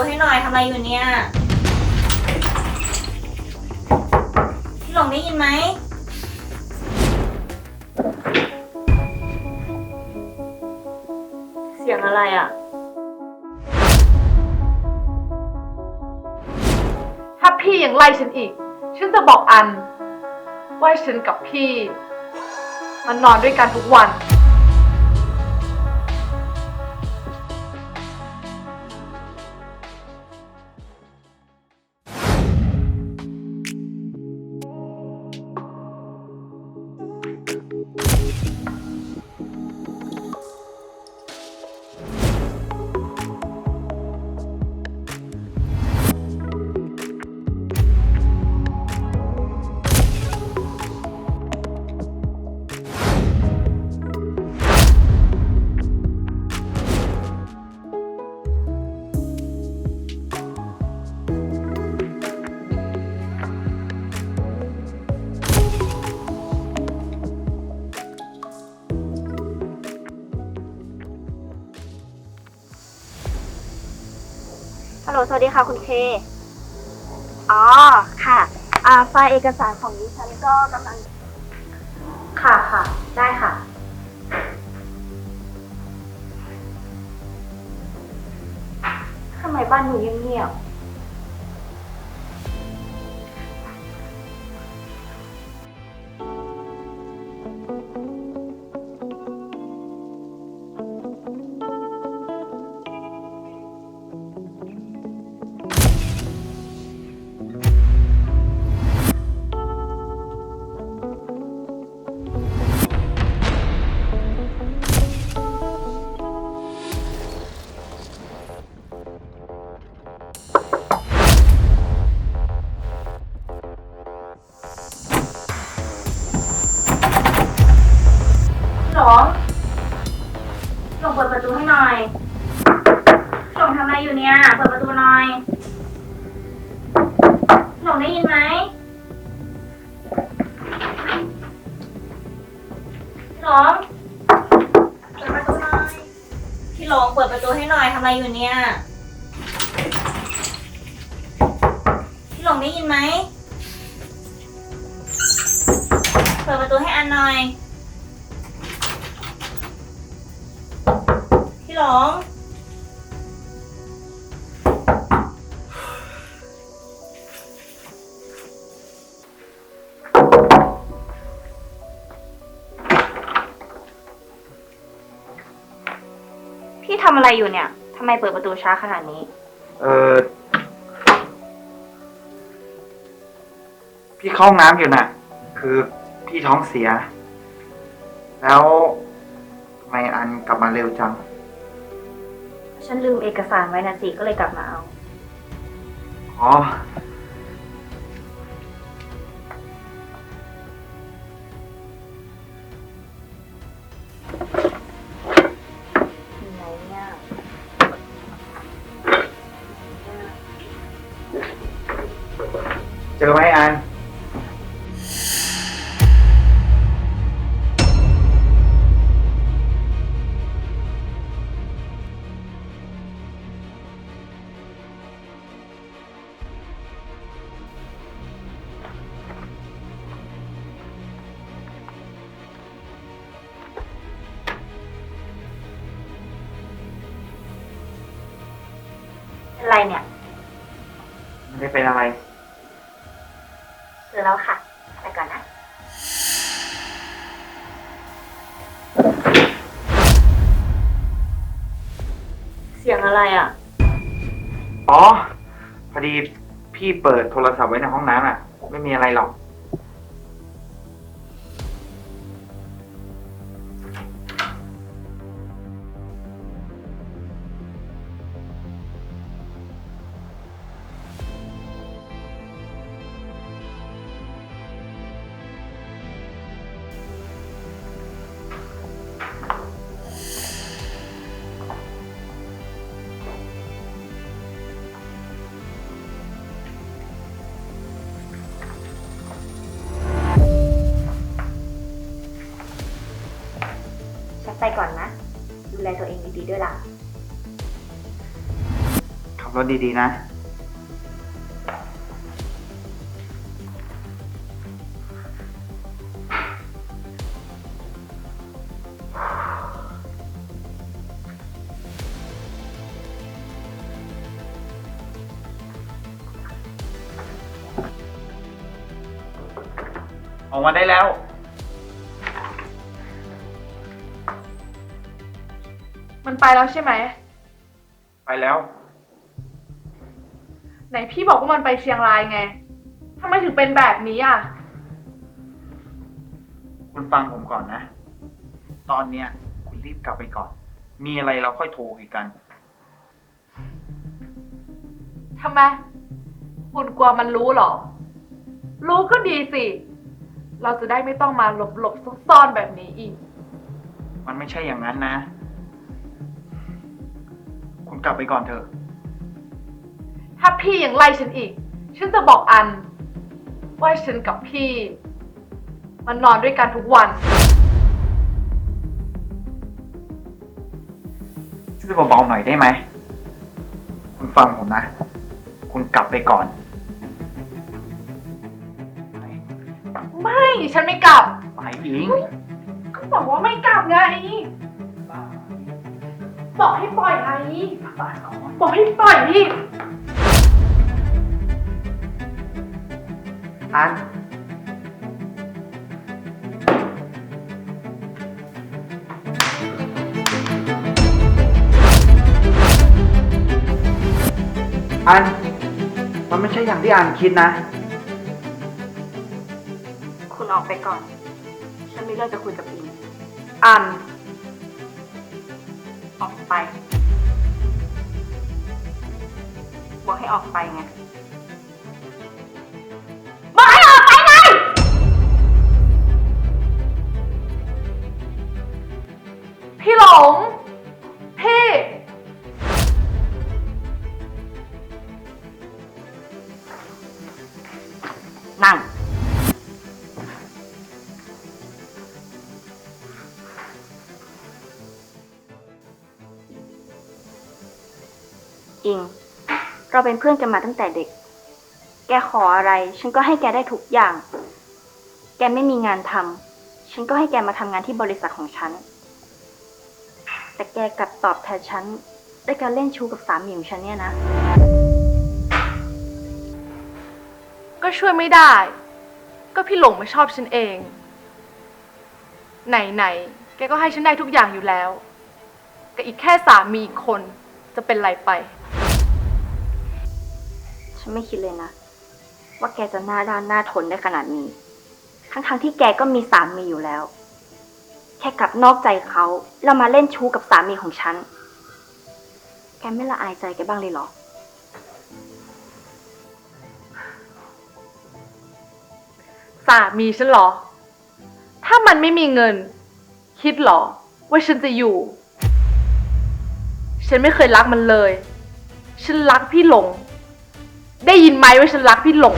ตูให้หน่อยทำอะไรอยู่เนี่ย พี่หลงได้ยินไหม เสียงอะไรอะ ถ้าพี่ยังไล่ฉันอีก ฉันจะบอกอัน ว่าฉันกับพี่ มันนอนด้วยกันทุกวัน ฮัลโหล สวัสดีค่ะคุณเค อ๋อ ค่ะ อ่า ไฟล์เอกสารของดิฉันก็กำลัง ค่ะค่ะ ได้ค่ะ ทำไมบ้านอยู่เงียบๆ ยินไหมพี่หลงเปิดประตูหน่อย พี่หลงเปิดประตูให้หน่อยทำอะไรอยู่เนี่ย พี่หลงได้ยินไหม เปิดประตูให้อันหน่อย พี่หลง อะไรอยู่เนี่ยทำไมเปิดประตูช้าขนาดนี้ เออพี่เข้าห้องน้ำอยู่น่ะ คือพี่ท้องเสีย แล้วทำไมอันกลับมาเร็วจัง ฉันลืมเอกสารไว้นะสิก็เลยกลับมาเอา อ๋อ เจอไหมอัน เป็นไรเนี่ย ไม่ได้เป็นอะไรเจ อแล้วค่ะ ไปก่อนนะ เสียงอะไรอะ อ๋อ พอดีพี่เปิดโทรศัพท์ไว้ในห้องน้ำอะ ไม่มีอะไรหรอก ไปก่อนนะ ดูแลตัวเองดีๆด้วยล่ะ ขับรถดีๆนะ ออกมาได้แล้ว ไปแล้วใช่ไหม ไปแล้ว ไหนพี่บอกว่ามันไปเชียงรายไงทำไมถึงเป็นแบบนี้อะ คุณฟังผมก่อนนะ ตอนเนี้ย คุณรีบกลับไปก่อน มีอะไรเราค่อยโทรคุยกัน ทำไม คุณกลัวมันรู้เหรอ รู้ก็ดีสิ เราจะได้ไม่ต้องมาหลบหลบๆซุกซ่อนแบบนี้อีก มันไม่ใช่อย่างนั้นนะ คุณกลับไปก่อนเถอะ ถ้าพี่ยังไล่ฉันอีก ฉันจะบอกอัน ว่าฉันกับพี่ มันนอนด้วยกันทุกวัน ช่วยเบาๆหน่อยได้ไหม คุณฟังผมนะ คุณกลับไปก่อน ไม่ ฉันไม่กลับ ไปอิง ก็บอกว่าไม่กลับไง บอกให้ปล่อยไงบอกให้ปล่อยพี่อัน อัน มันไม่ใช่อย่างที่อันคิดนะ คุณออกไปก่อน ฉันมีเรื่องจะคุยกับอิง อันออก ไป บอกให้ออกไปไง อิง เราเป็นเพื่อนกันมาตั้งแต่เด็ก แกขออะไร ฉันก็ให้แกได้ทุกอย่าง แกไม่มีงานทำ ฉันก็ให้แกมาทำงานที่บริษัทของฉัน แต่แกกลับตอบแทนฉันด้วยการเล่นชู้กับสามีของฉันเนี่ยนะ ก็ช่วยไม่ได้ ก็พี่หลงไม่ชอบฉันเอง ไหนๆ แกก็ให้ฉันได้ทุกอย่างอยู่แล้ว แต่อีกแค่สามีอีกคนจะเป็นไรไป ฉันไม่คิดเลยนะ ว่าแกจะหน้าด้านหน้าทนได้ขนาดนี้ ทั้งๆที่แกก็มีสามีอยู่แล้ว แค่กลับนอกใจเขาแล้วมาเล่นชู้กับสามีของฉัน แกไม่ละอายใจแกบ้างเลยเหรอ สามีฉันเหรอ ถ้ามันไม่มีเงิน คิดเหรอ ว่าฉันจะอยู่ ฉันไม่เคยรักมันเลย ฉันรักพี่หลง ได้ยินไหมว่าฉันรักพี่หลง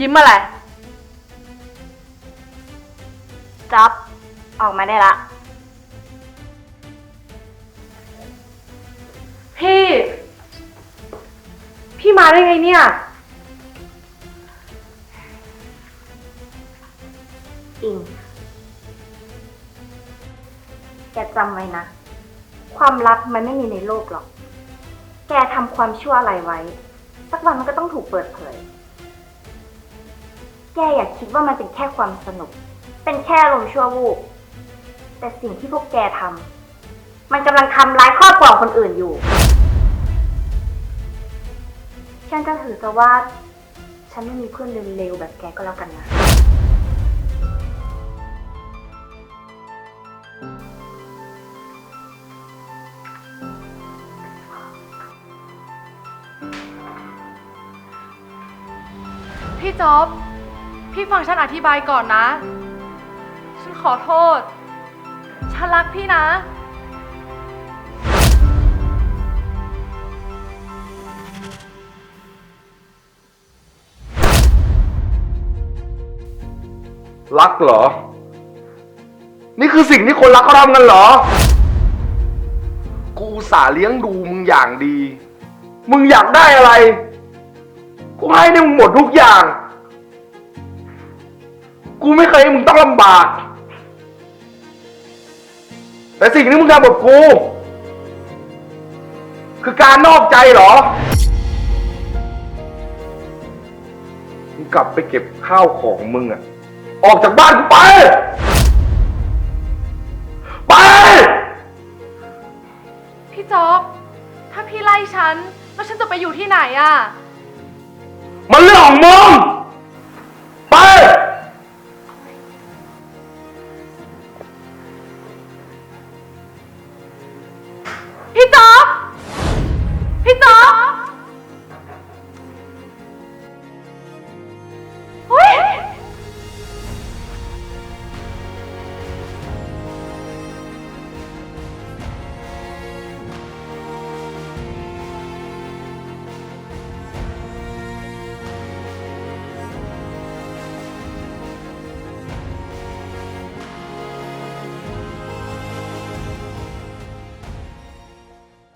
ยิ้มอะไร จ๊อบออกมาได้ละ พี่ พี่มาได้ไงเนี่ย ลับมันไม่มีในโลกหรอก แกทำความชั่วอะไรไว้ สักวันมันก็ต้องถูกเปิดเผย แกอย่าคิดว่ามันเป็นแค่ความสนุก เป็นแค่ลมณ์ชั่ววูบ แต่สิ่งที่พวกแกทำ มันกำลังทำร้ายครอบครัวของคนอื่นอยู่ ฉันจะถือซะว่า ฉันไม่มีเพื่อนเร็วๆแบบแกก็แล้วกันนะ พี่จ๊อบ พี่ฟังฉันอธิบายก่อนนะ ฉันขอโทษ ฉันรักพี่นะ รักเหรอ นี่คือสิ่งที่คนรักเขาทำกันเหรอ กูอุตสาห์เลี้ยงดูมึงอย่างดี มึงอยากได้อะไร กูให้ได้มึงหมดทุกอย่าง กูไม่เคยให้มึงต้องลำบาก แต่สิ่งที่มึงทำกับกู คือการนอกใจเหรอ มึงกลับไปเก็บข้าวของมึงอะออกจากบ้านกูไป ไป พี่จ๊อบ ถ้าพี่ไล่ฉัน แล้วฉันจะไปอยู่ที่ไหนอะมันเรื่องของมึง